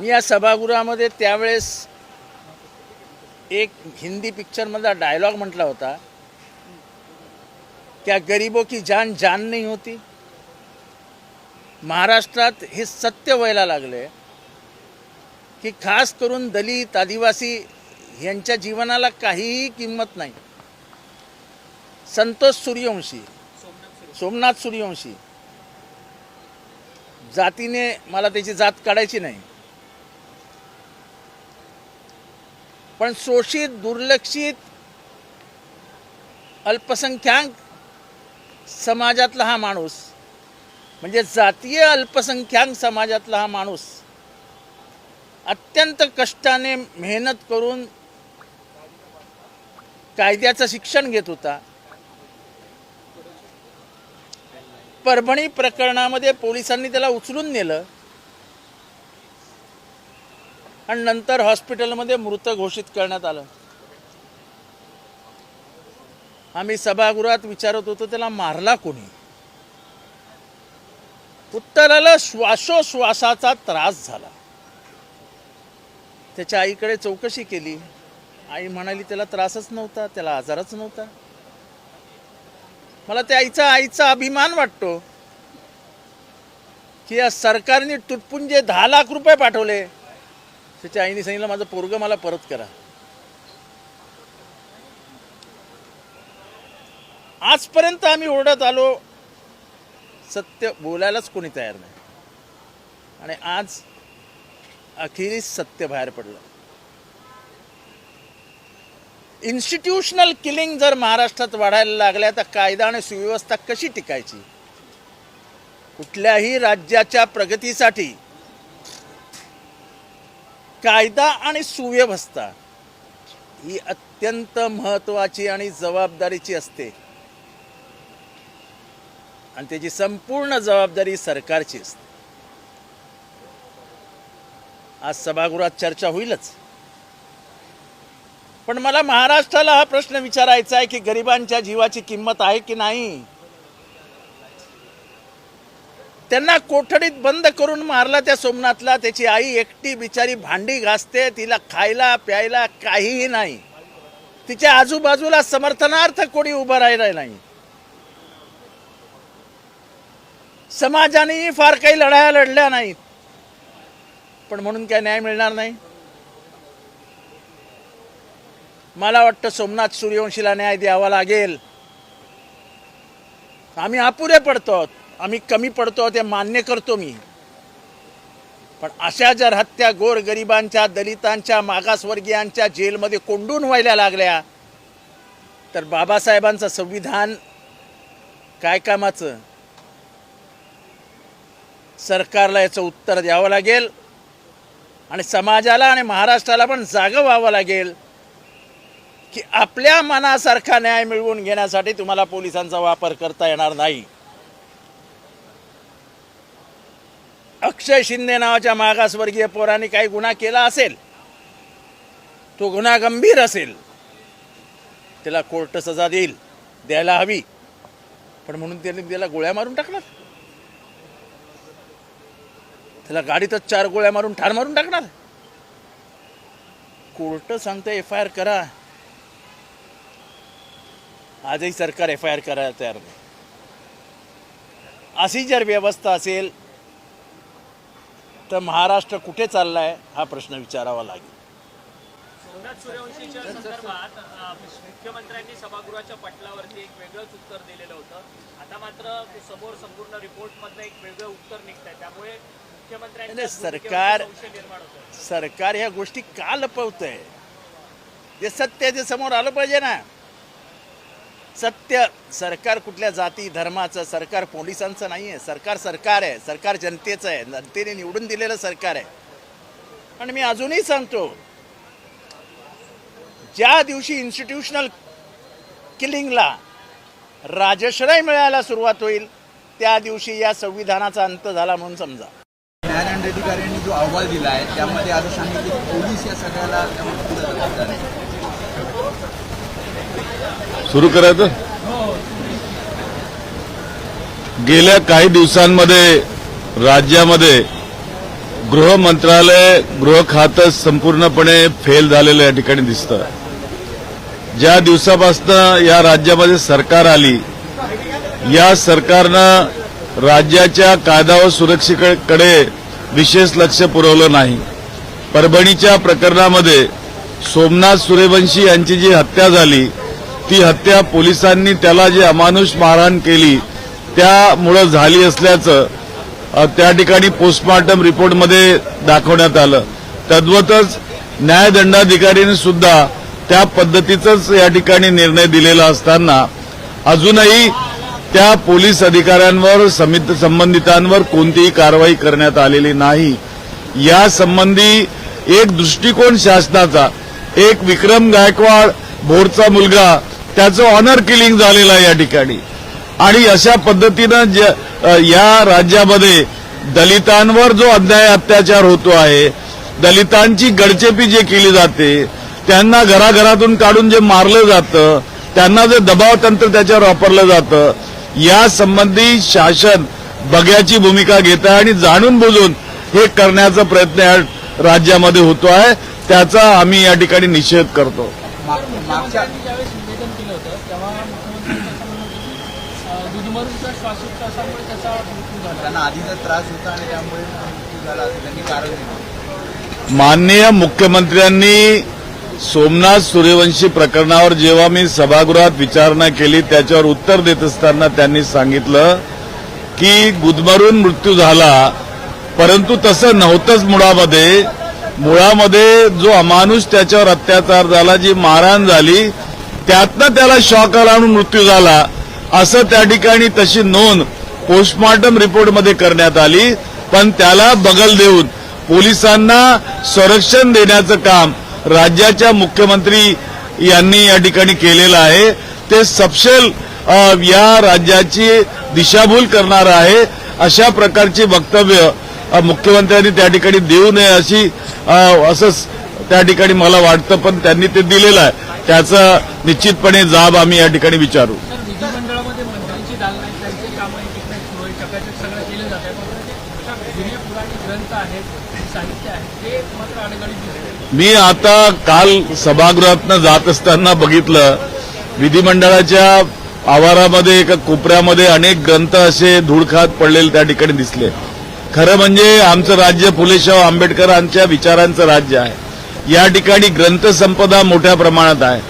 मी या सभागृहामध्ये त्यावेळेस एक हिंदी पिक्चरमधला डायलॉग म्हटला होता क्या गरीबों की जान जान नाही होती? महाराष्ट्रात हे सत्य व्हायला लागले की खास करून दलित आदिवासी यांच्या जीवनाला काहीही किंमत नाही. संतोष सूर्यवंशी सोमनाथ सूर्यवंशी जातीने मला त्याची जात काढायची नाही. पण शोषित दुर्लक्षित अल्पसंख्याक समाजातला हा माणूस म्हणजे जातीय अल्पसंख्याक समाजातला हा माणूस अत्यंत कष्टाने मेहनत करून कायद्याचं शिक्षण घेत होता. परभणी प्रकरणामध्ये पोलिसांनी त्याला उचलून नेलं. आणि नंतर हॉस्पिटलमध्ये मृत घोषित करण्यात आलं. आम्ही सभागृहात विचारत होतो त्याला मारला कोणी? उत्तराला श्वासोश्वासाचा त्रास झाला. त्याच्या आईकडे चौकशी केली. आई म्हणाली त्याला त्रासच नव्हता त्याला आजारच नव्हता. मला त्या आईचा आईचा अभिमान वाटतो की या सरकारने तुटपुंजे दहा लाख रुपये पाठवले. त्याच्या आईने सांगितलं माझं पोरग मला परत करा. आजपर्यंत आम्ही ओरडत आलो. सत्य बोलायलाच कोणी तयार नाही. आणि आज अखेरीस सत्य बाहेर पडलं. इन्स्टिट्यूशनल किलिंग जर महाराष्ट्रात वाढायला लागल्या तर कायदा आणि सुव्यवस्था कशी टिकायची? कुठल्याही राज्याच्या प्रगतीसाठी कायदा आणि सुव्यवस्था ही अत्यंत महत्वाची आणि जबाबदारीची असते. आणि त्याची संपूर्ण जबाबदारी सरकारची असते. आज सभागृहात चर्चा होईलच. पण मला महाराष्ट्राला हा प्रश्न विचारायचा आहे की गरिबांच्या जीवाची किंमत आहे की नाही? त्यांना कोठडीत बंद करून मारला त्या सोमनाथला. त्याची आई एकटी बिचारी भांडी घासते तिला खायला प्यायला काहीही नाही. तिच्या आजूबाजूला समर्थनार्थ कोणी उभं राहिलं नाही. समाजानेही फार काही लढाया लढल्या नाहीत. पण म्हणून काय न्याय मिळणार नाही? मला वाटतं सोमनाथ सूर्यवंशीला न्याय द्यावा लागेल. आम्ही अपुरे पडतो आम्ही कमी पडतो ते मान्य करतो मी. पण अशा जर हत्या गोर गरिबांच्या दलितांच्या मागासवर्गीयांच्या जेलमध्ये कोंडून व्हायला लागल्या तर बाबासाहेबांचं संविधान काय कामाचं? सरकारला याचं उत्तर द्यावं लागेल आणि समाजाला आणि महाराष्ट्राला पण जागं व्हावं लागेल की आपल्या मनासारखा न्याय मिळवून घेण्यासाठी तुम्हाला पोलिसांचा वापर करता येणार नाही. अक्षय शिंदे नावाच्या मागासवर्गीय पोराने काही गुन्हा केला असेल? तो गुन्हा गंभीर असेल. त्याला कोर्ट सजा देईल द्यायला हवी. पण म्हणून त्याने त्याला गोळ्या मारून टाकणार. त्याला गाडीतच चार गोळ्या मारून ठार मारून टाकणार. कोर्ट सांगतं एफ आय आर करा. आजही सरकार एफ आय आर करायला तयार नाही. अशी जर व्यवस्था असेल तर महाराष्ट्र कुठे चाललाय हा प्रश्न विचारावा लागेल. सोमनाथ सूर्यवंशीच्या संदर्भात अ, मुख्यमंत्र्यांनी सभागृहाच्या पटलावरती एक वेगळंच उत्तर दिलेलं होतं. आता मात्र समोर संपूर्ण रिपोर्ट मधलं एक वेगळं उत्तर निघत आहे त्यामुळे भूमिकेवर सरकार- सरकार ह्या गोष्टी का लपवत आहे जे सत्य आहे ते समोर आलं पाहिजे ना. सत्य सरकार कुठल्या जाती धर्माचं सरकार पोलिसांचं नाही आहे सरकार सरकार आहे सरकार जनतेचं आहे. जनतेने निवडून दिलेलं सरकार आहे. आणि मी अजूनही सांगतो ज्या दिवशी इन्स्टिट्यूशनल किलिंगला राजश्रय मिळायला सुरुवात होईल त्या दिवशी या संविधानाचा अंत झाला म्हणून समजा. न्यायदंड जो अहवाल दिला आहे त्यामध्ये असं सांगितलं पोलीस या सगळ्याला त्यामध्ये पुढे जबाबदार आहे. सुरू करायचं? गेल्या काही दिवसांमध्ये राज्यामध्ये गृह मंत्रालय गृह खातं संपूर्णपणे फेल झालेलं या ठिकाणी दिसतं. ज्या दिवसापासून या राज्यामध्ये सरकार आली या सरकारनं राज्याच्या कायदा व सुरक्षेकडे विशेष लक्ष पुरवलं नाही. परभणीच्या प्रकरणामध्ये सोमनाथ सूर्यवंशी यांची जी हत्या झाली ती हत्या पोलिसांनी त्याला जी अमानुष मारहाण केली त्यामुळं झाली असल्याचं त्या ठिकाणी पोस्टमॉर्टम रिपोर्टमध्ये दाखवण्यात आलं. तद्वतच न्यायदंडाधिकारीने सुद्धा त्या पद्धतीचाच या ठिकाणी निर्णय दिलेला असताना अजूनही त्या पोलीस अधिकाऱ्यांवर समित संबंधितांवर कोणतीही कारवाई करण्यात आलेली नाही. या संबंधी एक दृष्टिकोन शासनाचा एक विक्रम गायकवाड भोरचा मुलगा त्याचं ऑनर किलिंग झालेलं आहे या ठिकाणी. आणि अशा पद्धतीनं या राज्यामध्ये दलितांवर जो अन्याय अत्याचार होतो आहे दलितांची गडचेपी जे केली जाते त्यांना घराघरातून काढून जे मारलं जातं त्यांना जे दबाव तंत्र त्याच्यावर वापरलं जातं या संबंधी शासन बघ्याची भूमिका घेत आहे आणि जाणून बुजून हे करण्याचा प्रयत्न या राज्यामध्ये होतो आहे. त्याचा आम्ही या ठिकाणी निषेध करतो मा- मागच्या मुख्यमंत्र्यांनी ज्यावेळेस निवेदन केलं होतं तेव्हा मुख्यमंत्र्यांनी असं म्हणलं होतं की अं, श्वासोच्छवासामुळे त्याचा मृत्यू झाला. त्यांना आधीचा त्रास होता आणि त्यामुळे मृत्यू झाला असं त्यांनी कारण दिलं. माननीय मुख्यमंत्र्यांनी सोमनाथ सूर्यवंशी प्रकरणावर जेव्हा मी सभागृहात विचारणा केली त्याच्यावर उत्तर देत असताना त्यांनी सांगितलं की गुदमरून मृत्यू झाला परंतु तसं नव्हतंच मुळामध्ये. मुळामध्ये जो अमानुष त्याच्यावर अत्याचार झाला जी मारहाण झाली त्यातनं त्याला शॉक आला म्हणून मृत्यू झाला. असं त्या ठिकाणी तशी नोंद पोस्टमॉर्टम रिपोर्टमध्ये करण्यात आली. पण त्याला बगल देऊन पोलिसांना संरक्षण देण्याचं काम राज्याच्या मुख्यमंत्री यांनी या ठिकाणी केलेलं आहे. ते सपशेल या राज्याची दिशाभूल करणार आहे. अशा प्रकारची वक्तव्य मुख्यमंत्र्यांनी त्या ठिकाणी देऊ नये अशी असंच असं त्या ठिकाणी मला वाटतं पण त्यांनी ते दिलेलं आहे. त्याचा निश्चितपणे जाब आम्ही या ठिकाणी विचारू तर विधिमंडळामध्ये मंत्र्यांची दालना त्यांचे काम आहे तिकडे सुरू आहे चकाचक सगळं केलं जात आहे पण जे अशा जुने पुराणी ग्रंथ आहेत साहित्य आहे ते मात्र अडगळीत दिसते मी आता काल सभागृहातनं जात असताना बघितलं विधिमंडळाच्या आवारामध्ये एका कोपऱ्यामध्ये अनेक ग्रंथ असे धूळखात पडलेले त्या ठिकाणी दिसले. खरं म्हणजे आमचं राज्य फुलेशाह आंबेडकरांच्या विचारांचं राज्य आहे. या ठिकाणी ग्रंथसंपदा मोठ्या प्रमाणात आहे.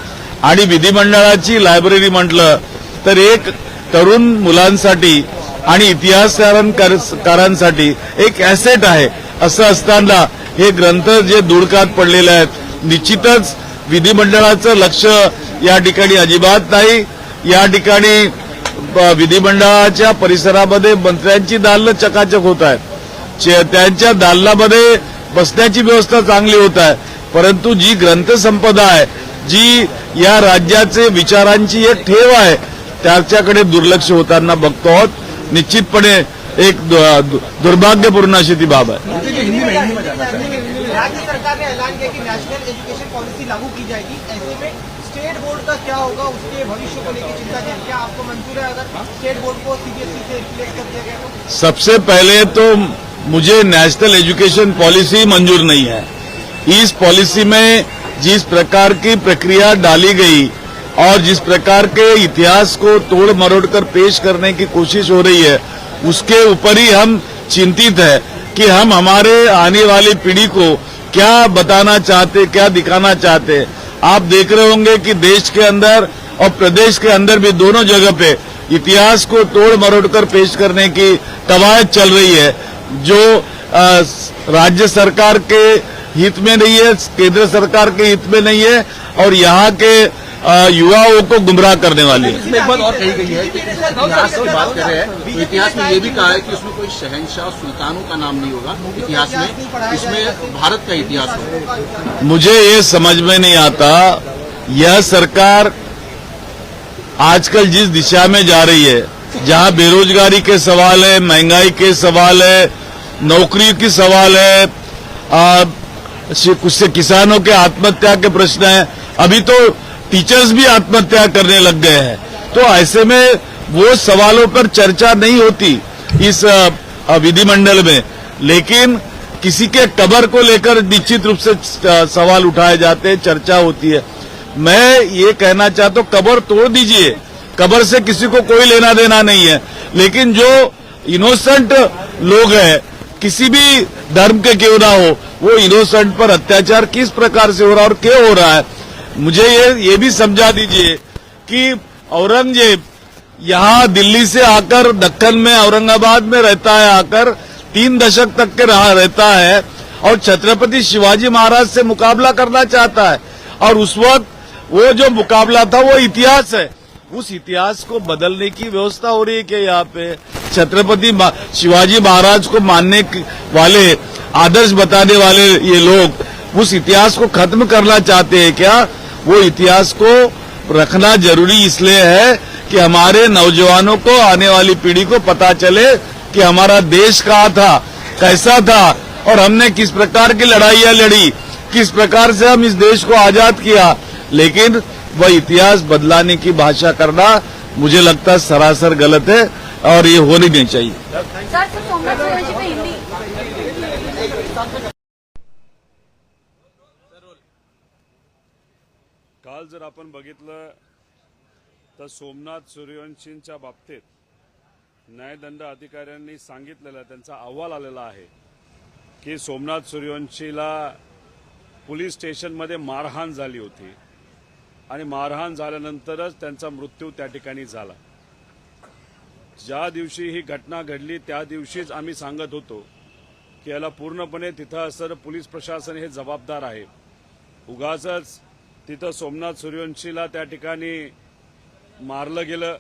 आणि विधिमंडळाची लायब्ररी म्हटलं तर एक तरुण मुलांसाठी आणि इतिहासकारांसाठी एक ऍसेट आहे. असं असताना हे ग्रंथ जे दुडकात पडलेले आहेत निश्चितच विधिमंडळाचं लक्ष या ठिकाणी अजिबात नाही. या ठिकाणी विधिमंडळाच्या परिसरामध्ये मंत्र्यांची दालनं चकाचक होत आहेत. त्यांच्या दालनामध्ये बसण्याची व्यवस्था चांगली होत आहे. परंतु जी ग्रंथसंपदा आहे जी या राज्याचे विचारांची एक ठेव आहे त्याच्याकडे दुर्लक्ष होताना बघतो आहोत. निश्चितपणे एक दुर्भाग्यपूर्ण अशी ती बाब आहे. राज्य सरकार ने ऐलान किया कि नेशनल एजुकेशन पॉलिसी लागू की जाएगी। ऐसे में स्टेट बोर्ड का क्या होगा, उसके भविष्य को लेकर चिंता है क्या आपको मंजूर है अगर स्टेट बोर्ड को सीबीएसई से रिप्लेस कर दिया गया तो? सबसे पहले तो मुझे नेशनल एजुकेशन पॉलिसी मंजूर नहीं है। इस पॉलिसी में जिस प्रकार की प्रक्रिया डाली गई और जिस प्रकार के इतिहास को तोड़ मरोड़ कर पेश करने की कोशिश हो रही है, उसके ऊपर ही हम चिंतित है कि हम हमारे आने वाली पीढ़ी को क्या बताना चाहते, क्या दिखाना चाहते? आप देख रहे होंगे कि देश के अंदर और प्रदेश के अंदर भी दोनों जगह पे इतिहास को तोड़ मरोड़ कर पेश करने की कवायद चल रही है। जो राज्य सरकार के हित में नहीं है, केंद्र सरकार के हित में नहीं है, और यहाँ के युवाओं को गुमराह करने वाली है। एक बात और कही गई है कि इतिहास की बात कर रहे हैं तो इतिहास में ये भी कहा है कि उसमें कोई शहनशाह सुल्तानों का नाम नहीं होगा इतिहास में। इसमें भारत का इतिहास होगा। मुझे ये समझ में नहीं आता यह सरकार आजकल जिस दिशा में जा रही है जहाँ बेरोजगारी के सवाल है महँगाई के सवाल है नौकरी की सवाल है आ, कुछ से किसानों के आत्महत्या के प्रश्न है अभी तो टीचर्स भी आत्महत्या करने लग गए हैं। तो ऐसे में वो सवालों पर चर्चा नहीं होती इस विधिमंडल में। लेकिन किसी के कबर को लेकर निश्चित रूप से सवाल उठाए जाते हैं, चर्चा होती है। मैं ये कहना चाहता हूँ, कबर तोड़ दीजिए। कबर से किसी को कोई लेना देना नहीं है। लेकिन जो इनोसेंट लोग हैं, किसी भी धर्म के क्यों ना हो, वो इनोसेंट पर अत्याचार किस प्रकार से हो रहा है और क्यों हो रहा है मुझे ये ये भी समझा दीजिए कि औरंगज़ेब यहाँ दिल्ली से आकर दक्कन में, औरंगाबाद में रहता है, आकर तीन दशक तक के रहा, रहता है और छत्रपति शिवाजी महाराज से मुकाबला करना चाहता है। और उस वक्त वो जो मुकाबला था, वो इतिहास है। उस इतिहास को बदलने की व्यवस्था हो रही है यहाँ पे? छत्रपति शिवाजी महाराज को मानने वाले, आदर्श बताने वाले ये लोग उस इतिहास को खत्म करना चाहते हैं क्या? वो इतिहास को रखना ज़रूरी इसलिए है कि हमारे नौजवानों को, आने वाली पीढ़ी को पता चले कि हमारा देश कहाँ था, कैसा था, और हमने किस प्रकार की लड़ाइयाँ लड़ी, किस प्रकार से हम इस देश को आज़ाद किया। लेकिन वह इतिहास बदलाने की भाषा करना मुझे लगता सरासर गलत है और ये होनी नहीं चाहिए। काल जर आपण बघितलं तर सोमनाथ सूर्यवंशींच्या बाबतीत न्यायदंड अधिकाऱ्यांनी सांगितलेलं त्यांचा अहवाल आलेला आहे की सोमनाथ सूर्यवंशीला पोलीस स्टेशनमध्ये मारहाण झाली होती आणि मारहाण झाल्यानंतरच त्यांचा मृत्यू त्या ठिकाणी झाला. ज्या दिवशी ही घटना घडली त्या दिवशीच आम्ही सांगत होतो की याला पूर्णपणे तिथं असं पोलीस प्रशासन हे जबाबदार आहे. उगाच तिथं सोमनाथ सूर्यवंशीला त्या ठिकाणी मारलं गेलं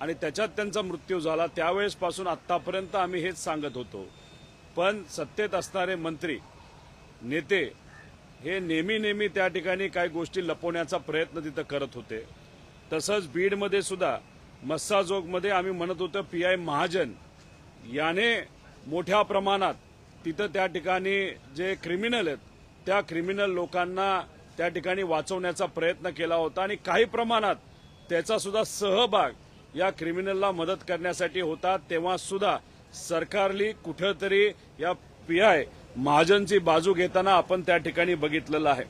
आणि त्याच्यात त्यांचा मृत्यू झाला. त्यावेळेसपासून आत्तापर्यंत आम्ही हेच सांगत होतो. पण सत्तेत असणारे मंत्री नेते हे नेहमी नेहमी त्या ठिकाणी काही गोष्टी लपवण्याचा प्रयत्न तिथं करत होते. तसंच बीडमध्ये सुद्धा मस्साजोगमध्ये आम्ही म्हणत होतो पी आय महाजन याने मोठ्या प्रमाणात तिथं त्या ठिकाणी जे क्रिमिनल आहेत त्या क्रिमिनल लोकांना त्या ठिकाणी वाचवण्याचा प्रयत्न केला होता आणि काही प्रमाणात त्याचा सुद्धा सहभाग या क्रिमिनलला मदत करण्यासाठी होता तेव्हा सुद्धा सरकारली कुठंतरी या पी आय महाजनची बाजू घेताना आपण त्या ठिकाणी बघितलेलं आहे.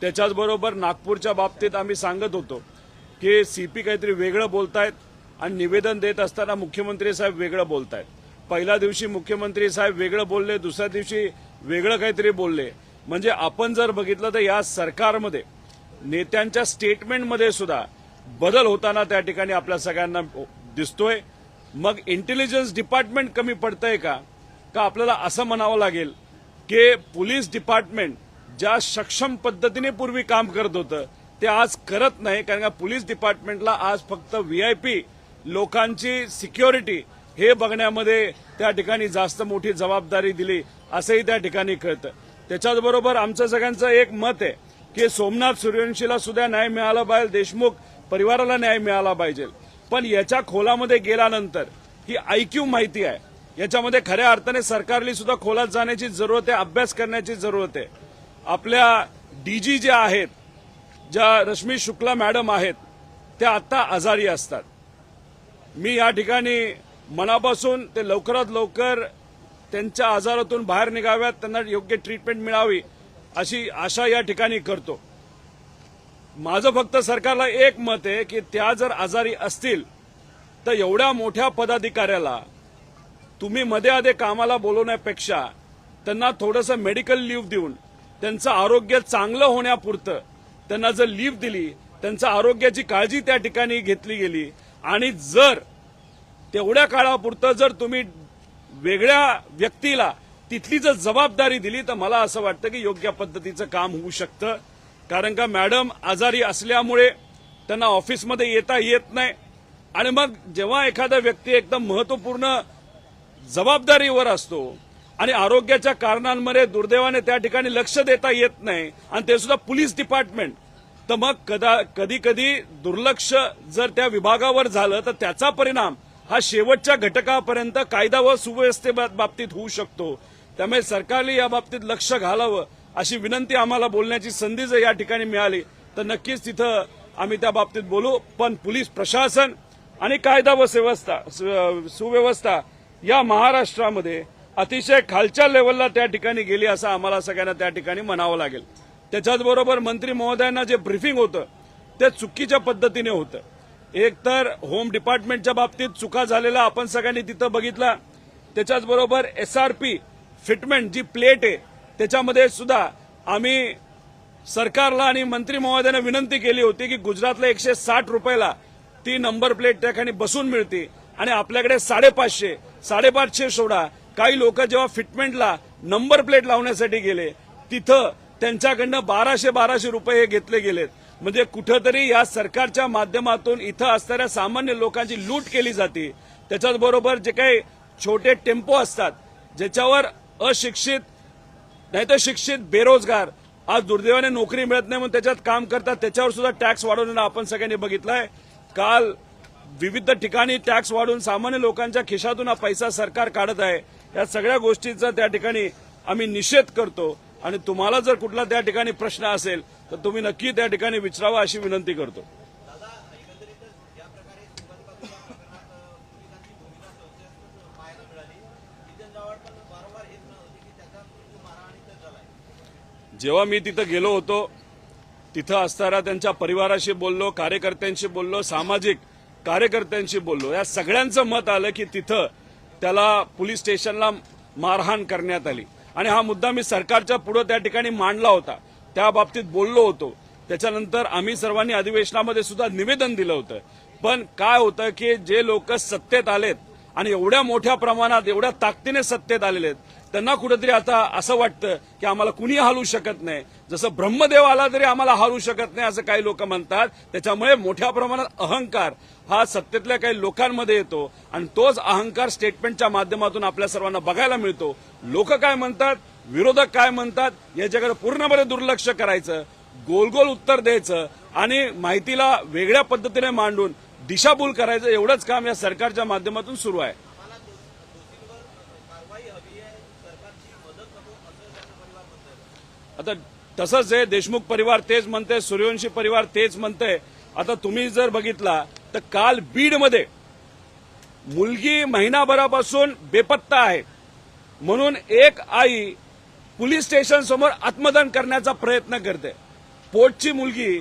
त्याच्याचबरोबर नागपूरच्या बाबतीत आम्ही सांगत होतो की सीपी काहीतरी वेगळं बोलतायत आणि निवेदन देत असताना मुख्यमंत्री साहेब वेगळं बोलतायत. पहिल्या दिवशी मुख्यमंत्री साहेब वेगळं बोलले दुसऱ्या दिवशी वेगळं काहीतरी बोलले. म्हणजे आपण जर बघितलं तर या सरकारमध्ये नेत्यांच्या स्टेटमेंटमध्ये सुद्धा बदल होताना त्या ठिकाणी आपल्या सगळ्यांना दिसतोय. मग इंटेलिजन्स डिपार्टमेंट कमी पडतंय का? का आपल्याला असं म्हणावं लागेल की पोलीस डिपार्टमेंट ज्या सक्षम पद्धतीने पूर्वी काम करत होतं ते आज करत नाही कारण का पोलीस डिपार्टमेंटला आज फक्त व्हीआयपी लोकांची सिक्युरिटी हे बघण्यामध्ये त्या ठिकाणी जास्त मोठी जबाबदारी दिली असंही त्या ठिकाणी कळतं. त्याच्याचबरोबर आमचं सगळ्यांचं एक मत आहे की सोमनाथ सूर्यवंशीला सुद्धा न्याय मिळाला पाहिजे देशमुख परिवाराला न्याय मिळाला पाहिजे. पण याच्या खोलामध्ये गेल्यानंतर ही आयक्यू माहिती आहे. याच्यामध्ये खऱ्या अर्थाने सरकारली सुद्धा खोलात जाण्याची जरूरत आहे अभ्यास करण्याची जरूरत आहे. आपल्या डीजी ज्या आहेत ज्या रश्मी शुक्ला मॅडम आहेत त्या आता आजारी असतात. मी या ठिकाणी मनापासून ते लवकरात लवकर त्यांच्या आजारातून बाहेर निघाव्यात त्यांना योग्य ट्रीटमेंट मिळावी अशी आशा या ठिकाणी करतो. माझं फक्त सरकारला एक मत आहे की त्या जर आजारी असतील तर एवढ्या मोठ्या पदाधिकाऱ्याला तुम्ही मध्ये आधे कामाला बोलवण्यापेक्षा त्यांना थोडंसं मेडिकल लीव्ह देऊन त्यांचं आरोग्य चांगलं होण्यापुरतं त्यांना जर लीव्ह दिली त्यांच्या आरोग्याची काळजी त्या ठिकाणी घेतली गेली आणि जर तेवढ्या काळापुरतं जर तुम्ही वेगळ्या व्यक्तीला तिथली जर जबाबदारी दिली तर मला असं वाटतं की योग्य पद्धतीचं काम होऊ शकतं. कारण का मॅडम आजारी असल्यामुळे त्यांना ऑफिसमध्ये येता येत नाही. आणि मग जेव्हा एखादा व्यक्ती एकदम महत्त्वपूर्ण जबाबदारीवर असतो आणि आरोग्याच्या कारणांमध्ये दुर्दैवाने त्या ठिकाणी लक्ष देता येत नाही आणि ते सुद्धा पोलीस डिपार्टमेंट तर मग कदा कधी कधी दुर्लक्ष जर त्या विभागावर झालं तर त्याचा परिणाम हा शेवटच्या घटकापर्यंत कायदा व सुव्यवस्थेबाबतीत होऊ शकतो. त्यामुळे सरकारने या बाबतीत लक्ष घालावं अशी विनंती आम्हाला बोलण्याची संधी जर या ठिकाणी मिळाली तर नक्कीच तिथं आम्ही त्या बाबतीत बोलू. पण पोलीस प्रशासन आणि कायदा व व्यवस्था सु- सुव्यवस्था या महाराष्ट्रामध्ये अतिशय खालच्या लेवलला त्या ठिकाणी गेली असं आम्हाला सगळ्यांना त्या ठिकाणी म्हणावं लागेल. त्याच्याचबरोबर मंत्री महोदयांना जे ब्रिफिंग होतं ते चुकीच्या पद्धतीने होतं. एक तर होम डिपार्टमेंटच्या बाबतीत चुका झालेला आपण सगळ्यांनी तिथं बघितला. त्याच्याचबरोबर एस आर पी फिटमेंट जी प्लेट आहे त्याच्यामध्ये सुद्धा आम्ही सरकारला आणि मंत्री महोदयानं विनंती केली होती की गुजरातला एकशे साठ रुपयाला ती नंबर प्लेट त्या ठिकाणी बसून मिळते. आणि आपल्याकडे साडेपाचशे साडेपाचशे सोडा. काही लोक जेव्हा फिटमेंटला नंबर प्लेट लावण्यासाठी गेले तिथं त्यांच्याकडनं बाराशे बाराशे रुपये हे घेतले गेलेत. म्हणजे कुठंतरी या सरकारच्या माध्यमातून इथं असणाऱ्या सामान्य लोकांची लूट केली जाते. त्याच्याचबरोबर जे काही छोटे टेम्पो असतात ज्याच्यावर अशिक्षित नाही तर शिक्षित बेरोजगार आज दुर्दैवाने नोकरी मिळत नाही म्हणून त्याच्यात काम करतात त्याच्यावर सुद्धा टॅक्स वाढवणं आपण सगळ्यांनी बघितलंय. काल विविध ठिकाणी टॅक्स वाढून सामान्य लोकांच्या खिशातून हा पैसा सरकार काढत आहे. या सगळ्या गोष्टीचा त्या ठिकाणी आम्ही निषेध करतो. आणि तुम्हाला जर कुठला त्या ठिकाणी प्रश्न असेल तर तुम्ही नक्की त्या ठिकाणी विचारावा अशी विनंती करतो. जेव्हा मी तिथं गेलो होतो तिथं असताना त्यांच्या परिवाराशी बोललो कार्यकर्त्यांशी बोललो सामाजिक कार्यकर्त्यांशी बोललो. या सगळ्यांचं मत आलं की तिथं त्याला पोलीस स्टेशनला मारहाण करण्यात आली. आणि हा मुद्दा मी सरकारच्या पुढे त्या ठिकाणी मांडला होता. त्या बाबतीत बोललो होतो. त्याच्यानंतर आम्ही सर्वांनी अधिवेशनामध्ये सुद्धा निवेदन दिलं होतं. पण काय होतं की जे लोक सत्तेत आलेत आणि एवढ्या मोठ्या प्रमाणात एवढ्या ताकदीने सत्तेत आलेले आहेत त्यांना कुठेतरी आता असं वाटतं की आम्हाला कुणी हलवू शकत नाही. जसं ब्रह्मदेव आला तरी आम्हाला हलवू शकत नाही असं काही लोक म्हणतात. त्याच्यामुळे मोठ्या प्रमाणात अहंकार हा सत्तेतल्या काही लोकांमध्ये येतो आणि तोच अहंकार स्टेटमेंटच्या माध्यमातून आपल्या सर्वांना बघायला मिळतो. लोक काय म्हणतात? विरोधक काय म्हणतात याच्याकडे पूर्णपणे दुर्लक्ष करायचं गोल गोल उत्तर द्यायचं आणि माहितीला वेगळ्या पद्धतीने मांडून दिशाभूल करायचं एवढंच काम या सरकारच्या माध्यमातून सुरू आहे. आता तसंच आहे देशमुख परिवार तेच म्हणते सूर्यवंशी परिवार तेच म्हणते आता तुम्ही जर बघितला तर काल बीडमध्ये मुलगी महिनाभरापासून बेपत्ता आहे. म्हणून एक आई पोलीस स्टेशन समोर आत्मदान करण्याचा प्रयत्न करते. पोटची मुलगी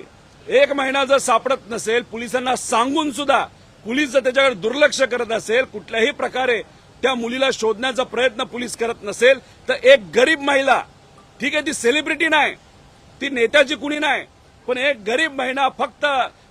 एक महिना जर सापडत नसेल पोलिसांना सांगून सुद्धा पोलीस जर त्याच्याकडे दुर्लक्ष करत असेल कुठल्याही प्रकारे त्या मुलीला शोधण्याचा प्रयत्न पोलीस करत नसेल तर एक गरीब महिला ठीक आहे ती सेलिब्रिटी नाही ती नेत्याची कुणी नाही पण एक गरीब महिना फक्त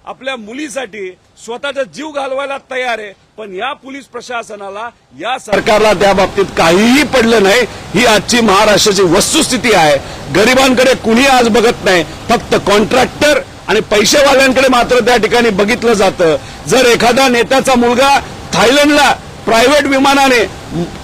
आपल्या मुलीसाठी स्वतःचा जीव घालवायला तयार आहे. पण या पोलीस प्रशासनाला या सरकारला त्या बाबतीत काहीही पडलं नाही. ही आजची महाराष्ट्राची वस्तुस्थिती आहे. गरिबांकडे कुणी आज बघत नाही. फक्त कॉन्ट्रॅक्टर आणि पैसेवाल्यांकडे मात्र त्या ठिकाणी बघितलं जातं. जर एखादा नेत्याचा मुलगा थायलंडला प्रायव्हेट विमानाने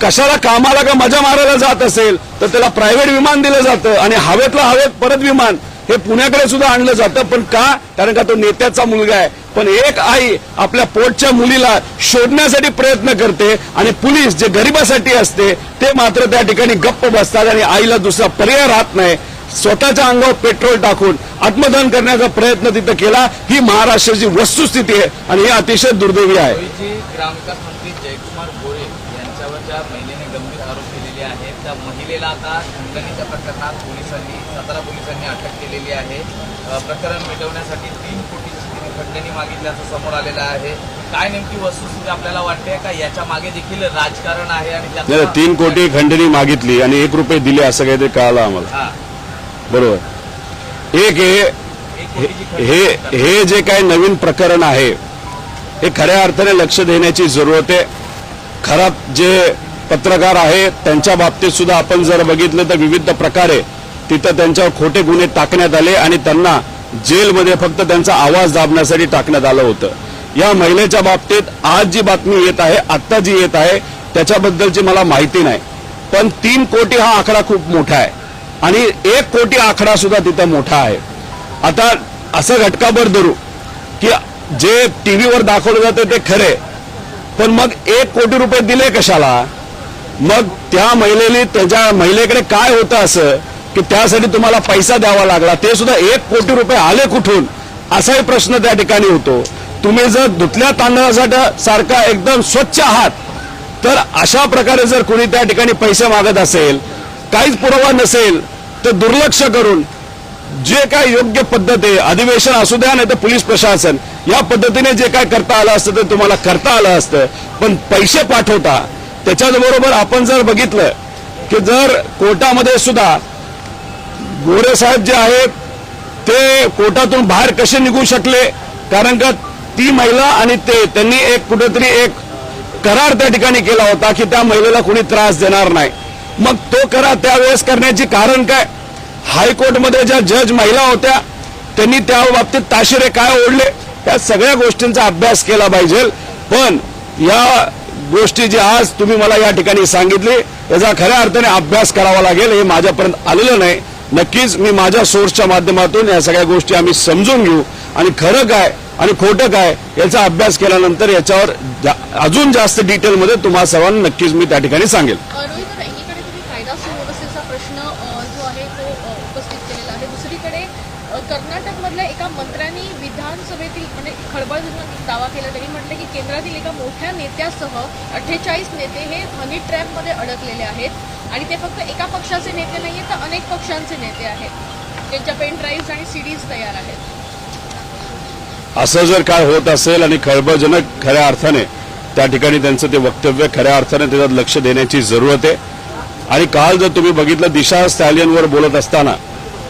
कशाला कामाला का मजा मारायला जात असेल तर त्याला प्रायव्हेट विमान दिलं जातं आणि हवेतला हवेत परत विमान. हे पुण्याकडे सुद्धा आणलं जातं पण का? कारण का तो नेत्याचा मुलगा आहे. पण एक आई आपल्या पोटच्या मुलीला शोधण्यासाठी प्रयत्न करते आणि पोलीस जे गरिबासाठी असते ते मात्र त्या ठिकाणी गप्प बसतात आणि आईला दुसरा पर्याय राहत नाही. स्वतःच्या अंगावर पेट्रोल टाकून आत्मदान करण्याचा प्रयत्न तिथं केला. ही महाराष्ट्राची वस्तुस्थिती आहे आणि ही अतिशय दुर्दैवी आहे जी ग्रामविकास मंत्री जयकुमार गोरे यांच्यावर ज्या महिलेने गंभीर आरोप केलेले आहेत त्या महिलेला आता खंडणीच्या प्रकरणात पोलिसांनी सातारा पोलिसांनी अटक केलेली आहे. प्रकरण मिटवण्यासाठी तीन कोटीची तिने खंडणी मागितल्याचं समोर आलेलं आहे. काय नेमकी वस्तुस्थिती आपल्याला वाटते का? याच्या मागे देखील राजकारण आहे आणि तीन कोटी खंडणी मागितली आणि एक रुपये दिले असं काहीतरी कळालं आम्हाला. हा. बरोबर. एक हे हे हे जे काही नवीन प्रकरण आहे हे खऱ्या अर्थाने लक्ष देण्याची जरूरत आहे. खरा जे पत्रकार आहे त्यांच्या बाबतीत सुद्धा आपण जर बघितलं तर विविध प्रकारे तिथं त्यांच्यावर खोटे गुन्हे टाकण्यात आले आणि त्यांना जेलमध्ये फक्त त्यांचा आवाज दाबण्यासाठी टाकण्यात आलं होतं. या महिलेच्या बाबतीत आज जी बातमी येत आहे आत्ता जी येत आहे त्याच्याबद्दलची मला माहिती नाही. पण तीन कोटी हा आकडा खूप मोठा आहे. आणि एक कोटी आकडा सुद्धा तिथं मोठा आहे. आता असं घटकाभर धरू की जे टीव्हीवर दाखवलं जातं ते खरे पण मग एक कोटी रुपये दिले कशाला? मग त्या महिलेने त्याच्या महिलेकडे काय होतं असं की त्यासाठी तुम्हाला पैसा द्यावा लागला ते सुद्धा एक कोटी रुपये आले कुठून? असाही प्रश्न त्या ठिकाणी होतो. तुम्ही जर धुतल्या तांदळासाठी सारखा एकदम स्वच्छ आहात तर अशा प्रकारे जर कोणी त्या ठिकाणी पैसे मागत असेल काहीच पुरावा नसेल तर दुर्लक्ष करून जे काय योग्य पद्धत आहे अधिवेशन असू द्या नाही तर पोलीस प्रशासन या पद्धतीने जे काय करता आलं असतं ते तुम्हाला करता आलं असतं. पण पैसे पाठवता त्याच्याच बरोबर आपण जर बघितलं की जर कोर्टामध्ये सुद्धा गोरे साहेब जे आहेत ते कोर्टातून बाहेर कसे निघू शकले? कारण का ती महिला आणि ते त्यांनी एक कुठेतरी एक करार त्या ठिकाणी केला होता की त्या महिलेला कोणी त्रास देणार नाही. मग तो करार त्यावेळेस करण्याची कारण काय? हायकोर्टमध्ये ज्या जज महिला होत्या त्यांनी त्या बाबतीत ताशिरे काय ओढले? या सगळ्या गोष्टींचा अभ्यास केला पाहिजे. पण या गोष्टी जी आज तुम्ही मला या ठिकाणी सांगितली याचा खऱ्या अर्थाने अभ्यास करावा लागेल हे माझ्यापर्यंत आलेलं नाही. नक्कीच मी माझ्या सोर्सच्या माध्यमातून या सगळ्या गोष्टी आम्ही समजून घेऊ. आणि खरं काय आणि खोटं काय याचा अभ्यास केल्यानंतर याच्यावर जा- अजून जास्त डिटेलमध्ये तुम्हा सर्वांना नक्कीच मी त्या ठिकाणी सांगेल. कर्नाटकमधल्या एका मंत्र्यांनी विधानसभेतील म्हणजे खळबळजनक दावा केला. त्यांनी म्हटलं की केंद्रातील एका मोठ्या नेत्यासह अठ्ठेचाळीस नेते हे हनी ट्रॅपमध्ये अडकलेले आहेत. आणि ते फक्त एका पक्षाचे नेते नाही तर अनेक पक्षांचे नेते आहेत. त्यांच्या पेन ड्राईव्ह आणि सीडीज तयार आहेत. असं जर काय होत असेल आणि खळबळजनक खऱ्या अर्थाने त्या ठिकाणी त्यांचं ते वक्तव्य खऱ्या अर्थाने त्याच्यात लक्ष देण्याची जरूरत आहे. आणि काल जर तुम्ही बघितलं दिशा स्टॅलियनवर बोलत असताना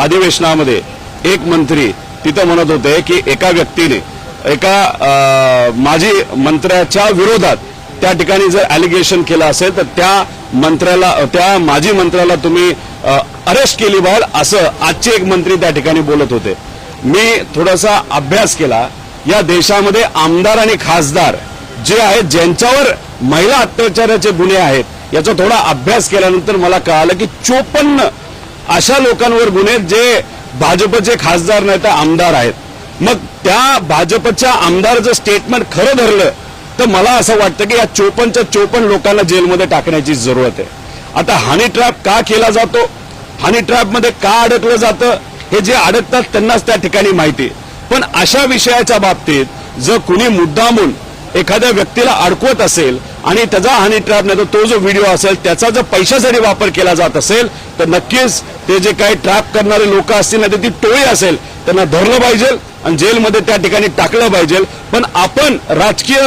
अधिवेशनामध्ये एक मंत्री तिथं म्हणत होते की एका व्यक्तीने एका अं, माजी मंत्र्याच्या विरोधात त्या ठिकाणी जर अॅलिगेशन केलं असेल तर त्या मंत्र्याला त्या माजी मंत्र्याला तुम्ही अरेस्ट केली बाहेर असं आजचे एक मंत्री त्या ठिकाणी बोलत होते. मी थोडासा अभ्यास केला. या देशामध्ये आमदार आणि खासदार जे आहेत ज्यांच्यावर महिला अत्याचाराचे गुन्हे आहेत याचा थोडा अभ्यास केल्यानंतर मला कळालं की चोपन्न अशा लोकांवर गुन्हे जे भाजपचे खासदार नाही तर आमदार आहेत. मग त्या भाजपच्या आमदारचं स्टेटमेंट खरं धरलं तर मला असं वाटतं की या चोपनच्या चोपन्न लोकांना जेलमध्ये टाकण्याची जरूरत आहे. आता हनी ट्रॅप का केला जातो? हनी ट्रॅपमध्ये का अडकलं जातं? हे जे अडकतात त्यांनाच त्या ठिकाणी माहिती पण अशा विषयाच्या बाबतीत जर कुणी मुद्दामून एखाद्या व्यक्तीला अडकवत असेल आणि त्याचा हनी ट्रॅप नाही तर तो जो व्हिडिओ असेल त्याचा जर पैशासाठी वापर केला जात असेल तर नक्कीच ते जे काही ट्रॅप करणारे लोक असतील ना तर ती टोळी असेल. त्यांना धरलं पाहिजे आणि जेलमध्ये त्या ठिकाणी टाकलं पाहिजे पण आपण राजकीय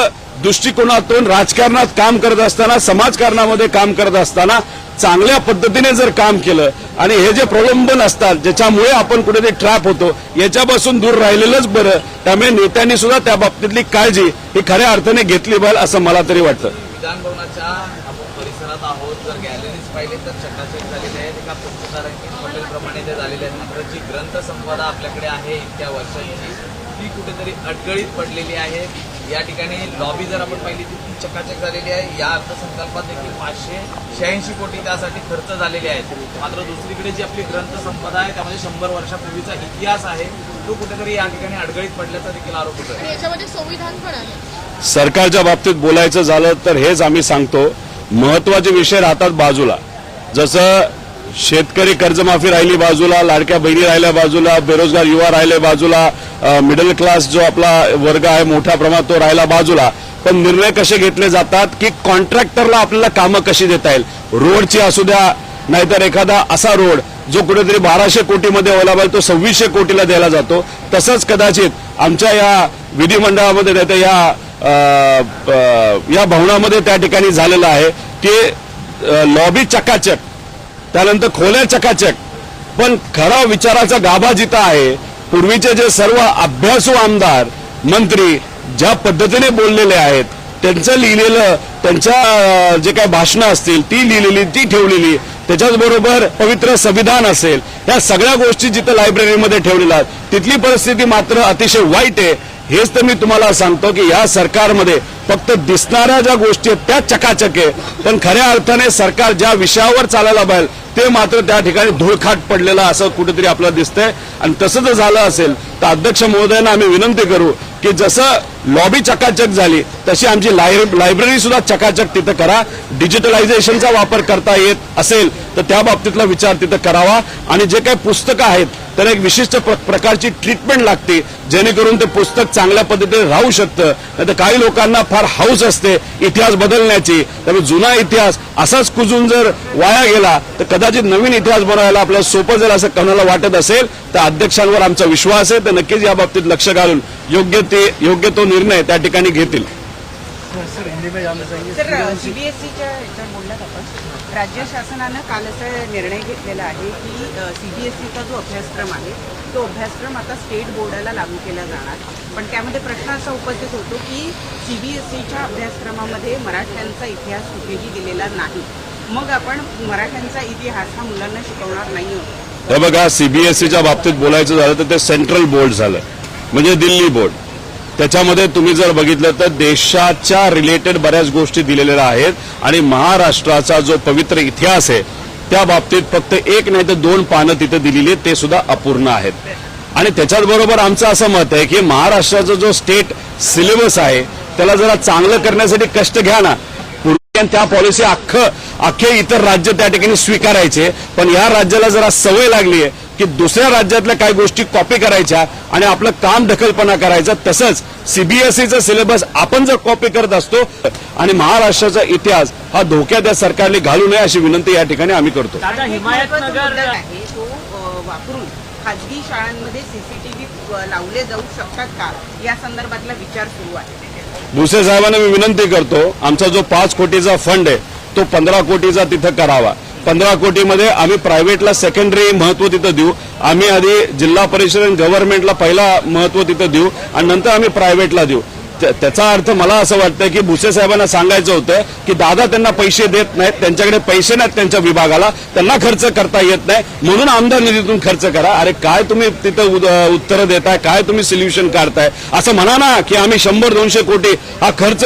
दृष्टिकोनातून राजकारणात काम करत असताना समाजकारणामध्ये काम करत असताना चांगल्या पद्धतीने जर काम केलं आणि हे जे प्रलंबन असतात ज्याच्यामुळे आपण कुठेतरी ट्रॅप होतो याच्यापासून दूर राहिलेलंच बरं. त्यामुळे नेत्यांनी सुद्धा त्या बाबतीतली काळजी ही खऱ्या अर्थाने घेतली पाहिजे असं मला तरी वाटतं विधान भवनाच्या आपण परिसरात आहोत जर गॅलरीज पाहिले तर चकाचक झालेले आहेत एका पुस्तकांकित हॉटेलप्रमाणे ते झालेले आहेत मात्र जी ग्रंथसंपदा आपल्याकडे आहे इतक्या वर्षांची. ती कुठेतरी अडगळीत पडलेली आहे. या ठिकाणी लॉबी जर आपण पाहिली ती ती चकाचक झालेली आहे. या अर्थसंकल्पात देखील पाचशे शहाऐंशी कोटी त्यासाठी खर्च झालेले आहेत. मात्र दुसरीकडे जी आपली ग्रंथसंपदा आहे त्यामध्ये शंभर वर्षापूर्वीचा इतिहास आहे तो कुठेतरी या ठिकाणी अडगळीत पडल्याचा देखील आरोप आणि याच्यामध्ये संविधान पण आहे. सरकारच्या बाबतीत बोलायचं झालं तर हेच आम्ही सांगतो. महत्त्वाचे विषय राहतात बाजूला. जसं शेतकरी कर्जमाफी राहिली बाजूला लाडक्या बहिणी राहिल्या बाजूला बेरोजगार युवा राहिले बाजूला मिडल क्लास जो आपला वर्ग आहे मोठ्या प्रमाणात तो राहिला बाजूला. पण निर्णय कसे घेतले जातात की कॉन्ट्रॅक्टरला आपल्याला कामं कशी देता येईल? रोडची असू द्या नाहीतर एखादा असा रोड जो कुठेतरी बाराशे कोटीमध्ये ओला पाहिजे तो सव्वीसशे कोटीला द्यायला जातो. तसंच कदाचित आमच्या या विधिमंडळामध्ये नाही या या भवनामध्ये त्या ठिकाणी झालेलं आहे. की लॉबी चकाचक त्यानंतर खोल्या चकाचक. पण खरा विचाराचा गाभा जिथं आहे पूर्वीचे जे सर्व अभ्यासू आमदार मंत्री ज्या पद्धतीने बोललेले आहेत त्यांचं लिहिलेलं त्यांच्या जे काही भाषणं असतील ती लिहिलेली ती ठेवलेली त्याच्याच बरोबर पवित्र संविधान असेल या सगळ्या गोष्टी जिथं लायब्ररीमध्ये ठेवलेल्या आहेत तिथली परिस्थिती मात्र अतिशय वाईट आहे. हेच तर मी तुम्हाला सांगतो की या सरकारमध्ये फक्त दिसणाऱ्या ज्या गोष्टी आहेत त्या चकाचक आहे. पण खऱ्या अर्थाने सरकार ज्या विषयावर चालायला पाहिजे ते मात्र त्या ठिकाणी धुळखाट पडलेलं असं कुठेतरी आपल्याला दिसतंय. आणि तसं जर झालं असेल तर अध्यक्ष महोदयांना आम्ही विनंती करू की जसं लॉबी चकाचक झाली तशी आमची लाय- लायब्ररी सुद्धा चकाचक तिथं करा. डिजिटलायझेशनचा वापर करता येत असेल तर त्या बाबतीतला विचार तिथं करावा. आणि जे काही पुस्तकं आहेत तर एक विशिष्ट प्र- प्रकारची ट्रीटमेंट लागते जेणेकरून ते पुस्तक चांगल्या पद्धतीने राहू शकतं. नाही काही लोकांना फार हाऊस असते इतिहास बदलण्याची. त्यामुळे जुना इतिहास असाच कुजून जर वाया गेला तर कदाचित नवीन इतिहास बनवायला आपल्याला सोपं जर असं कोणाला वाटत असेल तर अध्यक्षांवर आमचा विश्वास आहे तर नक्कीच या बाबतीत लक्ष घालून योग्य ते योग्य तो निर्णय त्या ठिकाणी घेतील. राज्य शासनानं काल असा निर्णय घेतलेला आहे की सीबीएसईचा जो अभ्यासक्रम आहे तो अभ्यासक्रम आता स्टेट बोर्डाला लागू केला जाणार. पण त्यामध्ये प्रश्न असा उपस्थित होतो की सीबीएसईच्या अभ्यासक्रमामध्ये मराठ्यांचा इतिहास कुठेही दिलेला नाही. मग आपण मराठ्यांचा इतिहास हा मुलांना शिकवणार नाही हे बघा सीबीएसईच्या बाबतीत बोलायचं झालं तर ते सेंट्रल बोर्ड झालं. म्हणजे दिल्ली बोर्ड त्याच्यामध्ये तुम्ही जर बघितलं तर देशाच्या रिलेटेड बऱ्याच गोष्टी दिलेल्या आहेत आणि महाराष्ट्राचा जो पवित्र इतिहास आहे त्या बाबतीत फक्त एक नाही तर दोन पानं तिथे दिलेली आहेत ते सुद्धा अपूर्ण आहेत. आणि त्याच्याच बरोबर आमचं असं मत आहे की महाराष्ट्राचा जो स्टेट सिलेबस आहे त्याला जरा चांगलं करण्यासाठी कष्ट घ्या ना. त्या पॉलिसी अख्खं अख्खे इतर राज्य त्या ठिकाणी स्वीकारायचे. पण या राज्याला जरा सवय लागली आहे की दुसऱ्या राज्यातल्या काही गोष्टी कॉपी करायच्या आणि आपलं काम दखलपणा करायचं. तसंच सीबीएसईचा सिलेबस आपण जर कॉपी करत असतो आणि महाराष्ट्राचा इतिहास हा धोक्यात या सरकारने घालू नये अशी विनंती या ठिकाणी आम्ही करतो. खाजगी शाळांमध्ये सीसीटीव्ही लावले जाऊ शकतात का? या संदर्भातला विचार सुरू आहे. भुसे साहेबांना मी विनंती करतो आमचा जो पाच कोटीचा फंड आहे तो पंधरा कोटीचा तिथं करावा. पंधरा कोटीमध्ये आम्ही प्रायव्हेटला सेकंडरी महत्त्व तिथं देऊ. आम्ही आधी जिल्हा परिषद आणि गव्हर्नमेंटला पहिला महत्त्व तिथं देऊ आणि नंतर आम्ही प्रायव्हेटला देऊ. त्याचा अर्थ मला असं वाटतं की भुसे साहेबांना सांगायचं होतं की दादा त्यांना पैसे देत नाहीत त्यांच्याकडे पैसे नाहीत त्यांच्या विभागाला त्यांना खर्च करता येत नाही म्हणून आमदार निधीतून खर्च करा. अरे काय तुम्ही तिथं उद- उत्तरं देताय काय तुम्ही सोल्युशन काढताय? असं म्हणा ना की आम्ही शंभर दोनशे कोटी हा खर्च